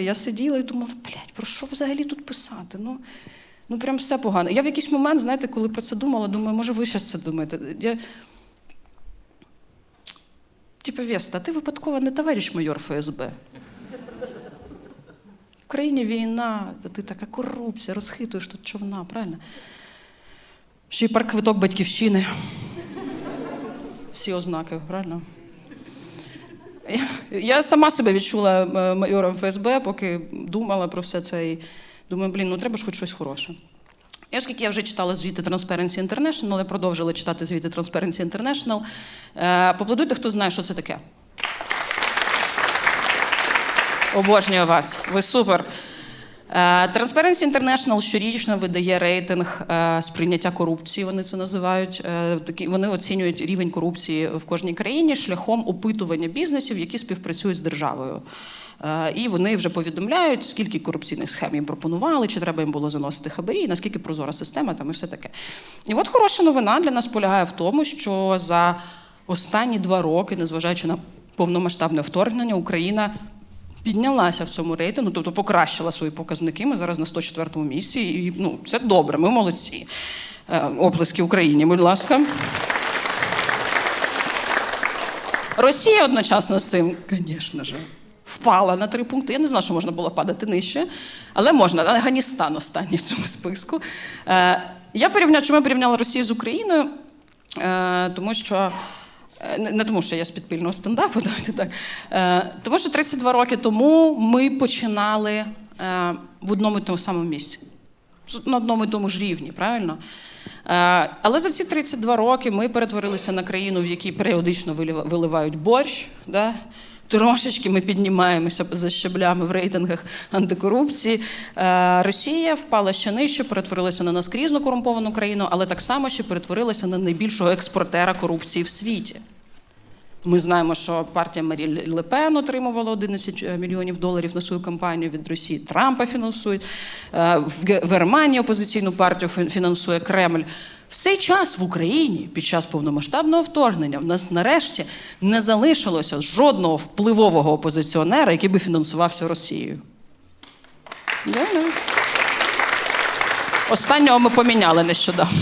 Я сиділа і думала, блядь, про що взагалі тут писати? Ну, ну прям все погано. Я в якийсь момент, знаєте, коли про це думала, думаю, може, ви ще це думаєте. Я... Типу, Веста, ти випадково не товариш майор ФСБ. В країні війна, ти така корупція, розхитуєш тут човна, правильно? Ще й парк-квиток батьківщини. Всі ознаки, правильно? Я, сама себе відчула е, майором ФСБ, поки думала про все це і думаю, блін, ну треба ж хоч щось хороше. І оскільки я вже читала звіти Transparency International, я продовжила читати звіти Transparency International. Е, поплодуйте, хто знає, що це таке. Обожнюю вас. Ви супер. Е, Transparency International щорічно видає рейтинг е, сприйняття корупції. Вони це називають. Е, Такі вони оцінюють рівень корупції в кожній країні шляхом опитування бізнесів, які співпрацюють з державою. І вони вже повідомляють, скільки корупційних схем їм пропонували, чи треба їм було заносити хабарі, наскільки прозора система там і все таке. І от хороша новина для нас полягає в тому, що за останні два роки, незважаючи на повномасштабне вторгнення, Україна піднялася в цьому рейтингу, тобто покращила свої показники. Ми зараз на 104-му місці, і ну, це добре, ми молодці. Е, Оплески Україні, будь ласка. Росія одночасно з цим, звісно ж, впала на три пункти. Я не знала, що можна було падати нижче, але можна. Афганістан останній в цьому списку. Е, Я порівняла, чому я порівняла Росію з Україною, Е, тому що. Е, Не тому, що я з підпільного стендапу, давайте так. Е, тому що 32 роки тому ми починали е, в одному і тому самому місці. На одному і тому ж рівні, правильно? Але за ці 32 роки ми перетворилися на країну, в якій періодично виливають борщ. Да? Трошечки ми піднімаємося за щаблями в рейтингах антикорупції. Е, Росія впала ще нижче, перетворилася на наскрізно корумповану країну, але так само ще перетворилася на найбільшого експортера корупції в світі. Ми знаємо, що партія Марі Ле Пен отримувала 11 мільйонів доларів на свою кампанію від Росії. Трампа фінансують. Е, В Ге- Германії опозиційну партію фін- фінансує Кремль. В цей час в Україні під час повномасштабного вторгнення в нас нарешті не залишилося жодного впливового опозиціонера, який би фінансувався Росією. Да-да. Останнього ми поміняли нещодавно.